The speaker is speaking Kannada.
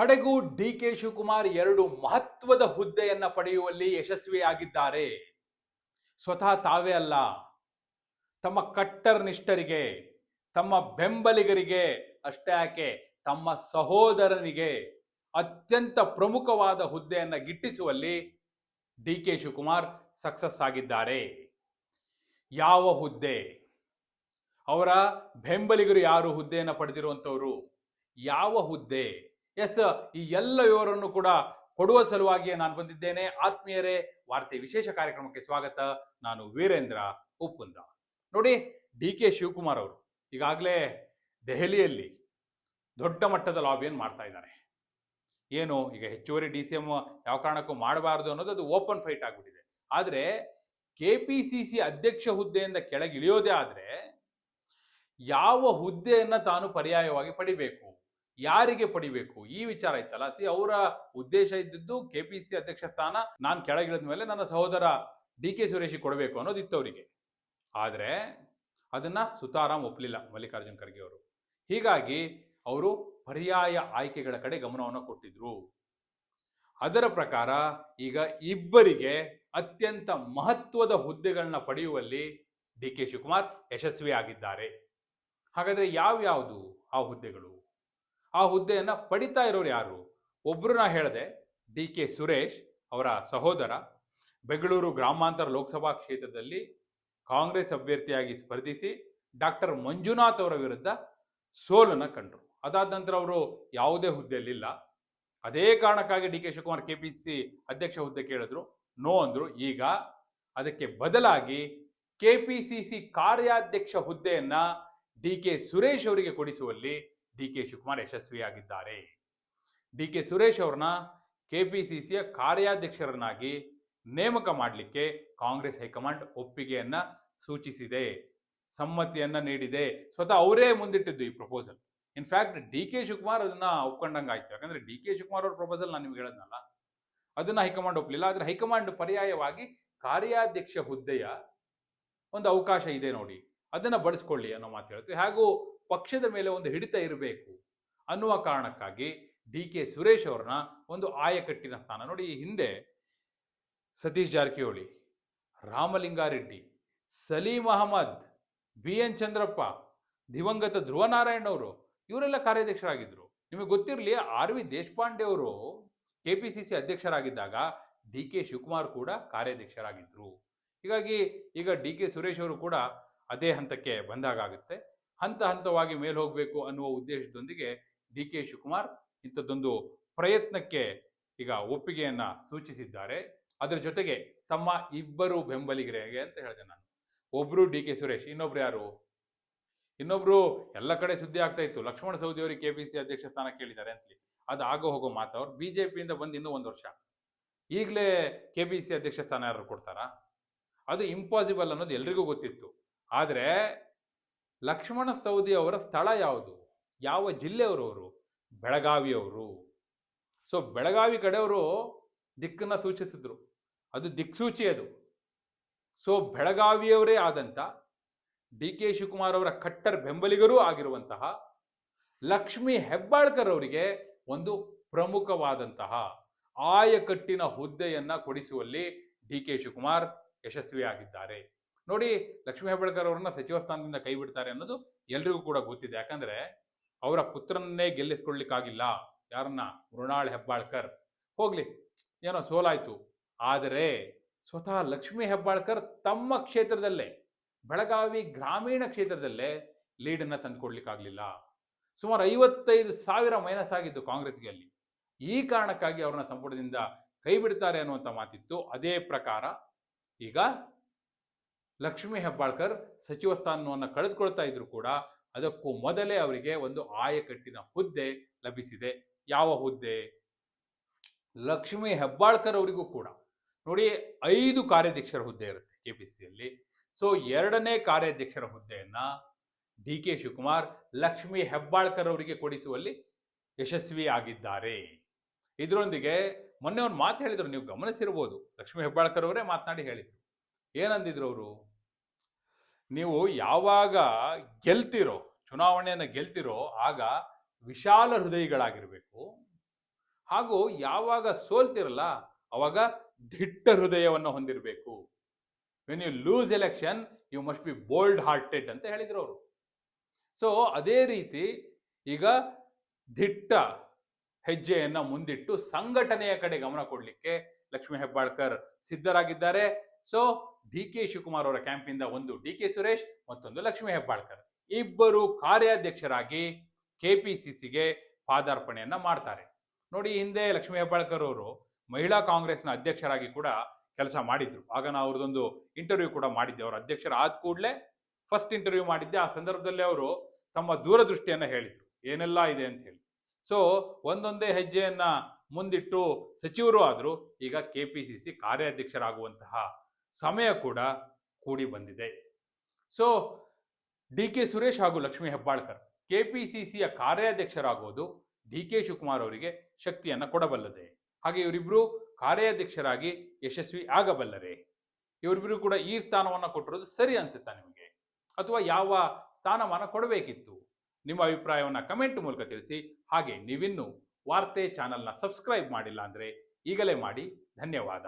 ಕಡೆಗೂ ಡಿ ಕೆ ಶಿವಕುಮಾರ್ ಎರಡು ಮಹತ್ವದ ಹುದ್ದೆಯನ್ನ ಪಡೆಯುವಲ್ಲಿ ಯಶಸ್ವಿಯಾಗಿದ್ದಾರೆ. ಸ್ವತಃ ತಾವೇ ಅಲ್ಲ, ತಮ್ಮ ಕಟ್ಟರ್ ನಿಷ್ಠರಿಗೆ ತಮ್ಮ ಬೆಂಬಲಿಗರಿಗೆ ಅಷ್ಟೇ ಯಾಕೆ, ತಮ್ಮ ಸಹೋದರನಿಗೆ ಅತ್ಯಂತ ಪ್ರಮುಖವಾದ ಹುದ್ದೆಯನ್ನು ಗಿಟ್ಟಿಸುವಲ್ಲಿ ಡಿ ಕೆ ಶಿವಕುಮಾರ್ ಸಕ್ಸಸ್ ಆಗಿದ್ದಾರೆ. ಯಾವ ಹುದ್ದೆ? ಅವರ ಬೆಂಬಲಿಗರು ಯಾರು ಹುದ್ದೆಯನ್ನು ಪಡೆದಿರುವಂಥವರು? ಯಾವ ಹುದ್ದೆ? ಎಸ್ ಈ ಎಲ್ಲ ವಿವರವನ್ನು ಕೂಡ ಕೊಡುವ ಸಲುವಾಗಿಯೇ ನಾನು ಬಂದಿದ್ದೇನೆ. ಆತ್ಮೀಯರೇ, ವಾರ್ತೆ ವಿಶೇಷ ಕಾರ್ಯಕ್ರಮಕ್ಕೆ ಸ್ವಾಗತ. ನಾನು ವೀರೇಂದ್ರ ಉಪ್ಪುಂದ ನೋಡಿ ಡಿ ಕೆ ಶಿವಕುಮಾರ್ ಅವರು ಈಗಾಗಲೇ ದೆಹಲಿಯಲ್ಲಿ ದೊಡ್ಡ ಮಟ್ಟದ ಲಾಬಿಯನ್ನು ಮಾಡ್ತಾ ಇದ್ದಾರೆ. ಏನು, ಈಗ ಹೆಚ್ಚುವರಿ ಡಿ ಸಿ ಎಂ ಯಾವ ಕಾರಣಕ್ಕೂ ಮಾಡಬಾರದು ಅನ್ನೋದು ಅದು ಓಪನ್ ಫೈಟ್ ಆಗಿಬಿಟ್ಟಿದೆ. ಆದರೆ, ಕೆ ಪಿ ಸಿ ಸಿ ಅಧ್ಯಕ್ಷ ಹುದ್ದೆಯಿಂದ ಕೆಳಗಿಳಿಯೋದೇ ಆದರೆ, ಯಾವ ಹುದ್ದೆಯನ್ನು ತಾನು ಪರ್ಯಾಯವಾಗಿ ಪಡಿಬೇಕು? ಯಾರಿಗೆ ಪಡಿಬೇಕು? ಈ ವಿಚಾರ ಇತ್ತಲ್ಲ? ಸಿ, ಅವರ ಉದ್ದೇಶ ಇದ್ದಿದ್ದು ಕೆ ಪಿ ಸಿ ಅಧ್ಯಕ್ಷ ಸ್ಥಾನ ನಾನು ಕೆಳಗಿಳಿದ ಮೇಲೆ ನನ್ನ ಸಹೋದರ ಡಿ ಕೆ ಸುರೇಶಿ ಕೊಡಬೇಕು ಅನ್ನೋದಿತ್ತು ಅವರಿಗೆ. ಆದರೆ ಅದನ್ನ ಸುತಾರಾಮ್ ಒಪ್ಪಲಿಲ್ಲ ಮಲ್ಲಿಕಾರ್ಜುನ್ ಖರ್ಗೆ ಅವರು. ಹೀಗಾಗಿ ಅವರು ಪರ್ಯಾಯ ಆಯ್ಕೆಗಳ ಕಡೆ ಗಮನವನ್ನು ಕೊಟ್ಟಿದ್ರು. ಅದರ ಪ್ರಕಾರ ಈಗ ಇಬ್ಬರಿಗೆ ಅತ್ಯಂತ ಮಹತ್ವದ ಹುದ್ದೆಗಳನ್ನ ಪಡೆಯುವಲ್ಲಿ ಡಿ ಕೆ ಶಿವಕುಮಾರ್ ಯಶಸ್ವಿಯಾಗಿದ್ದಾರೆ. ಹಾಗಾದ್ರೆ ಯಾವ್ಯಾವುದು ಆ ಹುದ್ದೆಗಳು? ಆ ಹುದ್ದೆಯನ್ನು ಪಡಿತಾ ಇರೋರು ಯಾರು? ಒಬ್ರು ನಾ ಹೇಳಿದೆ, ಡಿ ಕೆ ಸುರೇಶ್ ಅವರ ಸಹೋದರ, ಬೆಂಗಳೂರು ಗ್ರಾಮಾಂತರ ಲೋಕಸಭಾ ಕ್ಷೇತ್ರದಲ್ಲಿ ಕಾಂಗ್ರೆಸ್ ಅಭ್ಯರ್ಥಿಯಾಗಿ ಸ್ಪರ್ಧಿಸಿ ಡಾಕ್ಟರ್ ಮಂಜುನಾಥ್ ಅವರ ವಿರುದ್ಧ ಸೋಲನ್ನು ಕಂಡರು. ಅದಾದ ನಂತರ ಅವರು ಯಾವುದೇ ಹುದ್ದೆಯಲ್ಲಿಲ್ಲ ಅದೇ ಕಾರಣಕ್ಕಾಗಿ D K Shivakumar K P C ಅಧ್ಯಕ್ಷ ಹುದ್ದೆ ಕೇಳಿದ್ರು. ನೋ ಅಂದರು. ಈಗ ಅದಕ್ಕೆ ಬದಲಾಗಿ ಕೆ ಪಿ ಸಿ ಸಿ ಕಾರ್ಯಾಧ್ಯಕ್ಷ ಹುದ್ದೆಯನ್ನ ಡಿ ಕೆ ಸುರೇಶ್ ಅವರಿಗೆ ಕೊಡಿಸುವಲ್ಲಿ ಡಿ ಕೆ ಶಿವಕುಮಾರ್ ಯಶಸ್ವಿಯಾಗಿದ್ದಾರೆ. ಡಿ ಕೆ ಸುರೇಶ್ ಅವ್ರನ್ನ ಕೆಪಿಸಿಸಿಯ ಕಾರ್ಯಾಧ್ಯಕ್ಷರನ್ನಾಗಿ ನೇಮಕ ಮಾಡಲಿಕ್ಕೆ ಕಾಂಗ್ರೆಸ್ ಹೈಕಮಾಂಡ್ ಒಪ್ಪಿಗೆಯನ್ನ ಸೂಚಿಸಿದೆ, ಸಮ್ಮತಿಯನ್ನ ನೀಡಿದೆ. ಸ್ವತಃ ಅವರೇ ಮುಂದಿಟ್ಟಿದ್ದು ಈ proposal in fact D K Shivakumar ಅದನ್ನ ಒಪ್ಕೊಂಡಂಗೆ ಆಯ್ತು ಯಾಕಂದ್ರೆ ಡಿ ಕೆ ಶಿವಕುಮಾರ್ ಅವ್ರ ಪ್ರಪೋಸಲ್ ನಾನು ನಿಮ್ಗೆ ಹೇಳದ್ನಲ್ಲ, ಅದನ್ನ ಹೈಕಮಾಂಡ್ ಒಪ್ಪಲಿಲ್ಲ ಆದ್ರೆ ಹೈಕಮಾಂಡ್ ಪರ್ಯಾಯವಾಗಿ ಕಾರ್ಯಾಧ್ಯಕ್ಷ ಹುದ್ದೆಯ ಒಂದು ಅವಕಾಶ ಇದೆ ನೋಡಿ. ಅದನ್ನ ಬಡಿಸ್ಕೊಳ್ಳಿ ಅನ್ನೋ ಮಾತು ಹೇಳ್ತೀವಿ. ಹಾಗೂ ಪಕ್ಷದ ಮೇಲೆ ಒಂದು ಹಿಡಿತ ಇರಬೇಕು ಅನ್ನುವ ಕಾರಣಕ್ಕಾಗಿ ಡಿ ಕೆ ಸುರೇಶ್ ಅವ್ರನ್ನ ಒಂದು ಆಯಕಟ್ಟಿನ ಸ್ಥಾನ. ನೋಡಿ, ಈ ಹಿಂದೆ ಸತೀಶ್ ಜಾರಕಿಹೊಳಿ, ರಾಮಲಿಂಗಾರೆಡ್ಡಿ, ಸಲೀಂ ಅಹಮದ್, ಬಿ ಎನ್ ಚಂದ್ರಪ್ಪ, ದಿವಂಗತ ಧ್ರುವನಾರಾಯಣ್ ಅವರು, ಇವರೆಲ್ಲ ಕಾರ್ಯಾಧ್ಯಕ್ಷರಾಗಿದ್ದರು ನಿಮಗೆ ಗೊತ್ತಿರಲಿ, ಆರ್ ವಿ ದೇಶಪಾಂಡೆ ಅವರು ಕೆ ಪಿ ಸಿ ಸಿ ಅಧ್ಯಕ್ಷರಾಗಿದ್ದಾಗ ಡಿ ಕೆ ಶಿವಕುಮಾರ್ ಕೂಡ ಕಾರ್ಯಾಧ್ಯಕ್ಷರಾಗಿದ್ದರು ಹೀಗಾಗಿ ಈಗ ಡಿ ಕೆ ಸುರೇಶ್ ಅವರು ಕೂಡ ಅದೇ ಹಂತಕ್ಕೆ ಬಂದಾಗುತ್ತೆ ಹಂತ ಹಂತವಾಗಿ ಮೇಲೆ ಹೋಗಬೇಕು ಅನ್ನುವ ಉದ್ದೇಶದೊಂದಿಗೆ ಡಿ ಕೆ ಶಿವಕುಮಾರ್ ಇಂಥದ್ದೊಂದು ಪ್ರಯತ್ನಕ್ಕೆ ಈಗ ಒಪ್ಪಿಗೆಯನ್ನ ಸೂಚಿಸಿದ್ದಾರೆ. ಅದರ ಜೊತೆಗೆ ತಮ್ಮ ಇಬ್ಬರು ಬೆಂಬಲಿಗರಿಗೆ ಅಂತ ಹೇಳಿದೆ ನಾನು. ಒಬ್ರು ಡಿ ಕೆ ಸುರೇಶ್, ಇನ್ನೊಬ್ರು ಯಾರು? ಇನ್ನೊಬ್ರು ಎಲ್ಲ ಕಡೆ ಸುದ್ದಿ ಆಗ್ತಾ ಇತ್ತು. ಲಕ್ಷ್ಮಣ ಸೌದಿ ಅವರಿಗೆ ಸಿ ಅಧ್ಯಕ್ಷ ಸ್ಥಾನ ಕೇಳಿದ್ದಾರೆ ಅಂತಲಿ ಅದು ಆಗೋ ಹೋಗೋ ಮಾತು ಅವ್ರು. ಬಿಜೆಪಿಯಿಂದ ಬಂದು ಇನ್ನೂ ಒಂದು ವರ್ಷ. ಈಗಲೇ ಕೆ ಪಿ ಸಿ ಅಧ್ಯಕ್ಷ ಸ್ಥಾನ ಯಾರು ಕೊಡ್ತಾರಾ? ಅದು ಇಂಪಾಸಿಬಲ್ ಅನ್ನೋದು ಎಲ್ರಿಗೂ ಗೊತ್ತಿತ್ತು. ಆದರೆ ಲಕ್ಷ್ಮಣ ಸವದಿ ಅವರ ಸ್ಥಳ ಯಾವುದು? ಯಾವ ಜಿಲ್ಲೆಯವರು ಅವರು ಬೆಳಗಾವಿಯವರು. ಸೊ ಬೆಳಗಾವಿ ಕಡೆಯವರು ದಿಕ್ಕನ್ನು ಸೂಚಿಸಿದ್ರು. ಅದು ದಿಕ್ಸೂಚಿ ಅದು. ಸೊ ಬೆಳಗಾವಿಯವರೇ ಆದಂತ ಡಿ ಕೆ ಶಿವಕುಮಾರ್ ಅವರ ಕಟ್ಟರ್ ಬೆಂಬಲಿಗರೂ ಆಗಿರುವಂತಹ ಲಕ್ಷ್ಮಿ ಹೆಬ್ಬಾಳ್ಕರ್ ಅವರಿಗೆ ಒಂದು ಪ್ರಮುಖವಾದಂತಹ ಆಯಕಟ್ಟಿನ ಹುದ್ದೆಯನ್ನ ಕೊಡಿಸುವಲ್ಲಿ ಡಿ ಕೆ ಶಿವಕುಮಾರ್ ಯಶಸ್ವಿಯಾಗಿದ್ದಾರೆ. ನೋಡಿ ಲಕ್ಷ್ಮೀ ಹೆಬ್ಬಾಳ್ಕರ್ ಅವರನ್ನ ಸಚಿವ ಸ್ಥಾನದಿಂದ ಕೈ ಬಿಡ್ತಾರೆ ಅನ್ನೋದು ಎಲ್ರಿಗೂ ಕೂಡ ಗೊತ್ತಿದೆ. ಯಾಕಂದ್ರೆ ಅವರ ಪುತ್ರನನ್ನೇ ಗೆಲ್ಲಿಸ್ಕೊಳ್ಲಿಕ್ಕಾಗಿಲ್ಲ. ಯಾರನ್ನ? ಮೃಣಾಳ್ ಹೆಬ್ಬಾಳ್ಕರ್. ಹೋಗ್ಲಿ, ಏನೋ ಸೋಲಾಯ್ತು. ಆದರೆ ಸ್ವತಃ ಲಕ್ಷ್ಮೀ ಹೆಬ್ಬಾಳ್ಕರ್ ತಮ್ಮ ಕ್ಷೇತ್ರದಲ್ಲೇ, ಬೆಳಗಾವಿ ಗ್ರಾಮೀಣ ಕ್ಷೇತ್ರದಲ್ಲೇ ಲೀಡನ್ನು ತಂದುಕೊಡ್ಲಿಕ್ಕಾಗಲಿಲ್ಲ ಸುಮಾರು ಐವತ್ತೈದು ಸಾವಿರ ಮೈನಸ್ ಆಗಿದ್ದು ಕಾಂಗ್ರೆಸ್ಗೆ ಅಲ್ಲಿ. ಈ ಕಾರಣಕ್ಕಾಗಿ ಅವ್ರನ್ನ ಸಂಪುಟದಿಂದ ಕೈ ಬಿಡ್ತಾರೆ ಅನ್ನುವಂಥ ಮಾತಿತ್ತು. ಅದೇ ಪ್ರಕಾರ ಈಗ ಲಕ್ಷ್ಮೀ ಹೆಬ್ಬಾಳ್ಕರ್ ಸಚಿವ ಸ್ಥಾನವನ್ನು ಕಳೆದುಕೊಳ್ತಾ ಇದ್ರು ಕೂಡ ಅದಕ್ಕೂ ಮೊದಲೇ ಅವರಿಗೆ ಒಂದು ಆಯಕಟ್ಟಿನ ಹುದ್ದೆ ಲಭಿಸಿದೆ. ಯಾವ ಹುದ್ದೆ? ಲಕ್ಷ್ಮೀ ಹೆಬ್ಬಾಳ್ಕರ್ ಅವರಿಗೂ ಕೂಡ. ನೋಡಿ, ಐದು ಕಾರ್ಯಾಧ್ಯಕ್ಷರ ಹುದ್ದೆ ಇರುತ್ತೆ ಕೆ ಪಿ ಸಿಯಲ್ಲಿ ಸೊ, ಎರಡನೇ ಕಾರ್ಯಾಧ್ಯಕ್ಷರ ಹುದ್ದೆಯನ್ನ ಡಿ ಕೆ ಶಿವಕುಮಾರ್ ಲಕ್ಷ್ಮೀ ಹೆಬ್ಬಾಳ್ಕರ್ ಅವರಿಗೆ ಕೊಡಿಸುವಲ್ಲಿ ಯಶಸ್ವಿ ಆಗಿದ್ದಾರೆ. ಇದರೊಂದಿಗೆ ಮೊನ್ನೆ ಅವ್ರು ಮಾತು ಹೇಳಿದ್ರು, ನೀವು ಗಮನಿಸಿರ್ಬೋದು. ಲಕ್ಷ್ಮೀ ಹೆಬ್ಬಾಳ್ಕರ್ ಅವರೇ ಮಾತನಾಡಿ ಹೇಳಿದ್ರು. ಏನಂದಿದ್ರು ಅವರು? ನೀವು ಯಾವಾಗ ಗೆಲ್ತಿರೋ, ಚುನಾವಣೆಯನ್ನು ಗೆಲ್ತಿರೋ, ಆಗ ವಿಶಾಲ ಹೃದಯಗಳಾಗಿರಬೇಕು. ಹಾಗೂ ಯಾವಾಗ ಸೋಲ್ತಿರಲ್ಲ, ಅವಾಗ ದಿಟ್ಟ ಹೃದಯವನ್ನು ಹೊಂದಿರಬೇಕು. When you lose election you must be bold hearted ಅಂತ ಹೇಳಿದ್ರು ಅವರು. ಸೊ ಅದೇ ರೀತಿ ಈಗ ದಿಟ್ಟ ಹೆಜ್ಜೆಯನ್ನ ಮುಂದಿಟ್ಟು ಸಂಘಟನೆಯ ಕಡೆ ಗಮನ ಕೊಡಲಿಕ್ಕೆ ಲಕ್ಷ್ಮೀ ಹೆಬ್ಬಾಳ್ಕರ್ ಸಿದ್ಧರಾಗಿದ್ದಾರೆ. ಸೊ ಡಿ ಕೆ ಶಿವಕುಮಾರ್ ಅವರ ಕ್ಯಾಂಪಿಂದ ಒಂದು ಡಿ ಕೆ ಸುರೇಶ್, ಮತ್ತೊಂದು ಲಕ್ಷ್ಮೀ ಹೆಬ್ಬಾಳ್ಕರ್. ಇಬ್ಬರು ಕಾರ್ಯಾಧ್ಯಕ್ಷರಾಗಿ ಕೆಪಿಸಿಸಿಗೆ ಪಾದಾರ್ಪಣೆಯನ್ನ ಮಾಡ್ತಾರೆ. ನೋಡಿ, ಹಿಂದೆ ಲಕ್ಷ್ಮೀ ಹೆಬ್ಬಾಳ್ಕರ್ ಅವರು ಮಹಿಳಾ ಕಾಂಗ್ರೆಸ್ನ ಅಧ್ಯಕ್ಷರಾಗಿ ಕೂಡ ಕೆಲಸ ಮಾಡಿದ್ರು. ಆಗ ನಾ ಅವ್ರದ್ದೊಂದು ಇಂಟರ್ವ್ಯೂ ಕೂಡ ಮಾಡಿದ್ದೆ. ಅವರು ಅಧ್ಯಕ್ಷರ ಆದ ಕೂಡಲೇ ಫಸ್ಟ್ ಇಂಟರ್ವ್ಯೂ ಮಾಡಿದ್ದೆ. ಆ ಸಂದರ್ಭದಲ್ಲಿ ಅವರು ತಮ್ಮ ದೂರದೃಷ್ಟಿಯನ್ನ ಹೇಳಿದರು. ಏನೆಲ್ಲ ಇದೆ ಅಂತ ಹೇಳಿ. ಸೊ ಒಂದೊಂದೇ ಹೆಜ್ಜೆಯನ್ನ ಮುಂದಿಟ್ಟು ಸಚಿವರು ಆದ್ರು. ಈಗ ಕೆಪಿಸಿಸಿ ಕಾರ್ಯಾಧ್ಯಕ್ಷರಾಗುವಂತಹ ಸಮಯ ಕೂಡ ಕೂಡಿ ಬಂದಿದೆ. ಸೊ ಡಿ ಕೆ ಸುರೇಶ್ ಹಾಗೂ ಲಕ್ಷ್ಮೀ ಹೆಬ್ಬಾಳ್ಕರ್ ಕೆಪಿಸಿಸಿಯ ಕಾರ್ಯಾಧ್ಯಕ್ಷರಾಗುವುದು ಡಿ ಕೆ ಶಿವಕುಮಾರ್ ಅವರಿಗೆ ಶಕ್ತಿಯನ್ನ ಕೊಡಬಲ್ಲದೆ, ಹಾಗೆ ಇವರಿಬ್ಬರು ಕಾರ್ಯಾಧ್ಯಕ್ಷರಾಗಿ ಯಶಸ್ವಿ ಆಗಬಲ್ಲರೆ. ಇವರಿಬ್ಬರು ಕೂಡ ಈ ಸ್ಥಾನವನ್ನ ಕೊಟ್ಟಿರೋದು ಸರಿ ಅನ್ಸುತ್ತಾ ನಿಮಗೆ? ಅಥವಾ ಯಾವ ಸ್ಥಾನಮಾನ ಕೊಡಬೇಕಿತ್ತು? ನಿಮ್ಮ ಅಭಿಪ್ರಾಯವನ್ನ ಕಮೆಂಟ್ ಮೂಲಕ ತಿಳಿಸಿ, ಹಾಗೆ ನೀವಿನ್ನು ವಾರ್ತೆ ಚಾನೆಲ್ನ ಸಬ್ಸ್ಕ್ರೈಬ್ ಮಾಡಿಲ್ಲ ಅಂದ್ರೆ ಈಗಲೇ ಮಾಡಿ. ಧನ್ಯವಾದ.